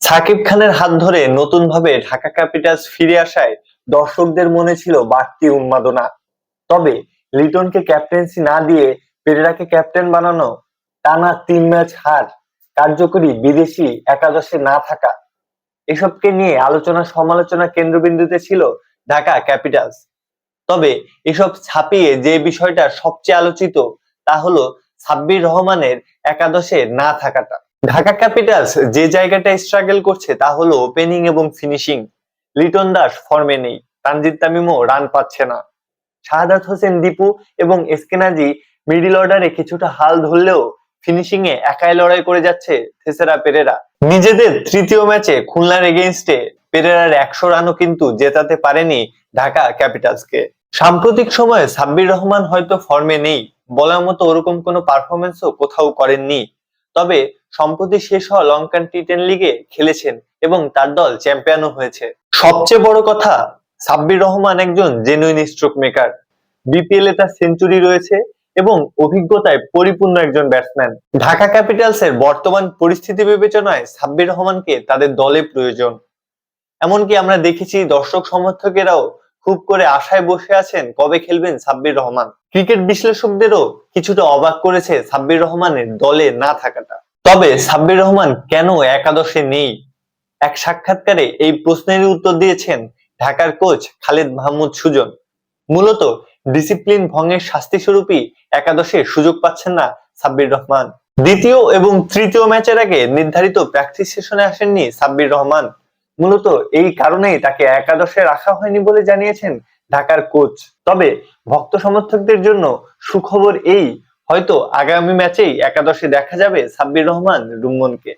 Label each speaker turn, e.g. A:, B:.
A: সাকিব খানের হাত ধরে নতুন ভাবে ঢাকা ক্যাপিটালস ফিরে আসায় দর্শকদের মনে ছিল বাড়তি উন্মাদনা। তবে লিটনকে ক্যাপ্টেন্সি না দিয়ে পেরেরাকে ক্যাপ্টেন বানানো টানা তিন ম্যাচ হার কার্যকরী বিদেশি একাদশে না থাকা। এসবকে নিয়ে আলোচনা সমালোচনা কেন্দ্রবিন্দুতে ছিল ঢাকা ক্যাপিটালস। তবে এসব ছাপিয়ে যে বিষয়টা সবচেয়ে আলোচিত তা হলো সাব্বির রহমানের একাদশে না থাকাটা। ঢাকা ক্যাপিটালস যে জায়গাটায় স্ট্রাগল করছে তা হলো ওপেনিং এবং ফিনিশিং লিটন দাস ফর্মে নেই, তানজিদ তামিমও রান পাচ্ছে না। শাহাদাত হোসেন দীপু এবং এসকেনাজি মিডিল অর্ডারে কিছুটা হাল ধরলেও ফিনিশিং এ একাই লড়াই করে যাচ্ছে থেসেরা পেরেরা। নিজেদের তৃতীয় ম্যাচে খুলনার এগেইনস্টে পেরেরার একশো রানও কিন্তু জেতাতে পারেনি ঢাকা ক্যাপিটালসকে। সাম্প্রতিক সময়ে সাব্বির রহমান হয়তো ফর্মে নেই, বলার মতো ওরকম কোনো পারফরমেন্সও কোথাও করেননি। তবে সম্প্রতি শেষ হওয়া লঙ্কান টি টেন লিগে খেলেছেন এবং তার দল চ্যাম্পিয়নও হয়েছে। সবচেয়ে বড় কথা, সাব্বির রহমান একজন জেনুইন স্ট্রোক মেকার বিপিএল এ তার সেঞ্চুরি রয়েছে এবং অভিজ্ঞতায় পরিপূর্ণ একজন ব্যাটসম্যান ঢাকা ক্যাপিটালস এর বর্তমান পরিস্থিতি বিবেচনায় সাব্বির রহমানকে তাদের দলে প্রয়োজন। এমনকি আমরা দেখেছি দর্শক সমর্থকেরাও খুব করে আশায় বসে আছেন কবে খেলবেন সাব্বির রহমান। ক্রিকেট বিশ্লেষকদেরও কিছুটা অবাক করেছে সাব্বির রহমানের দলে না থাকাটা। তবে সাব্বির রহমান কেন একাদশে নেই? এক সাক্ষাৎকারে এই প্রশ্নেরই উত্তর দিয়েছেন ঢাকার কোচ খালেদ মাহমুদ সুজন। মূলত ডিসিপ্লিন ভঙ্গের শাস্তি স্বরূপই একাদশে সুযোগ পাচ্ছেন না সাব্বির রহমান। দ্বিতীয় এবং তৃতীয় ম্যাচের আগে নির্ধারিত প্র্যাকটিস সেশনে আসেননি সাব্বির রহমান। মূলত এই কারণেই তাকে একাদশে রাখা হয়নি বলে জানিয়েছেন ঢাকার কোচ। তবে ভক্ত সমর্থকদের জন্য সুখবর এই হয়তো আগামী ম্যাচেই একাদশে দেখা যাবে সাব্বির রহমান রুম্মনকে।